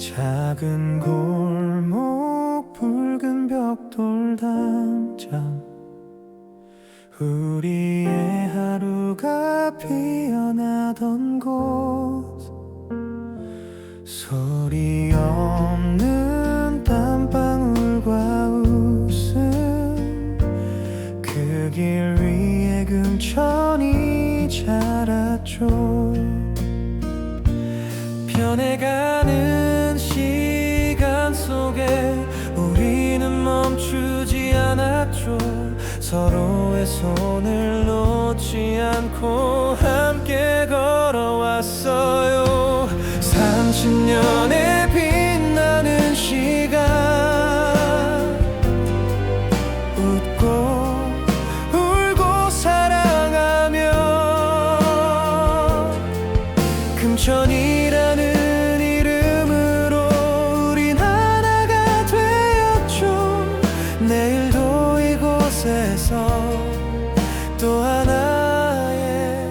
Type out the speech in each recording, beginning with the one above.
작은 골목 붉은 벽돌 단장. 우리의 하루가 피어나던 곳. 소리 없는 땀방울과 웃음. 그 길 위에 근천이 자랐죠. 변해가는 않았죠. 서로의 손을 놓지 않고 함께 걸어왔어요. 30년의 빛나는 시간. 웃고 울고 사랑하며 금천이라는 곳에서 또 하나의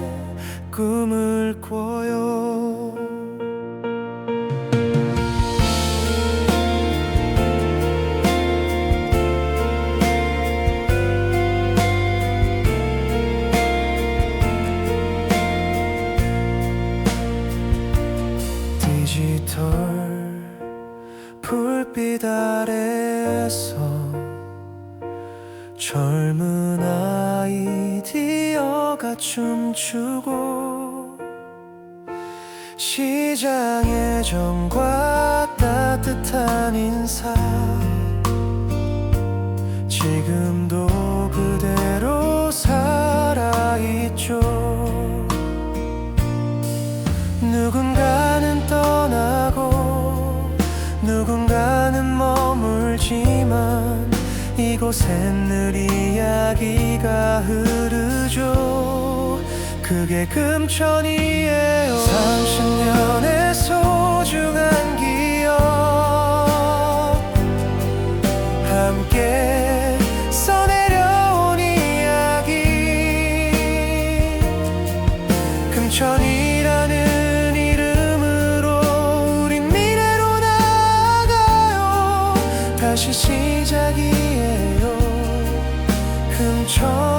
꿈을 꿔요. 디지털 불빛 아래에서 젊은 아이디어가 춤추고 시장의 정과 따뜻한 인사. 지금도 그대로 살아있죠. 누군가 이곳엔 늘 이야기가 흐르죠. 그게 금천이에요. 30년의 소중한 기억. 함께 써내려온 이야기. 나아가요. 다시 시 control.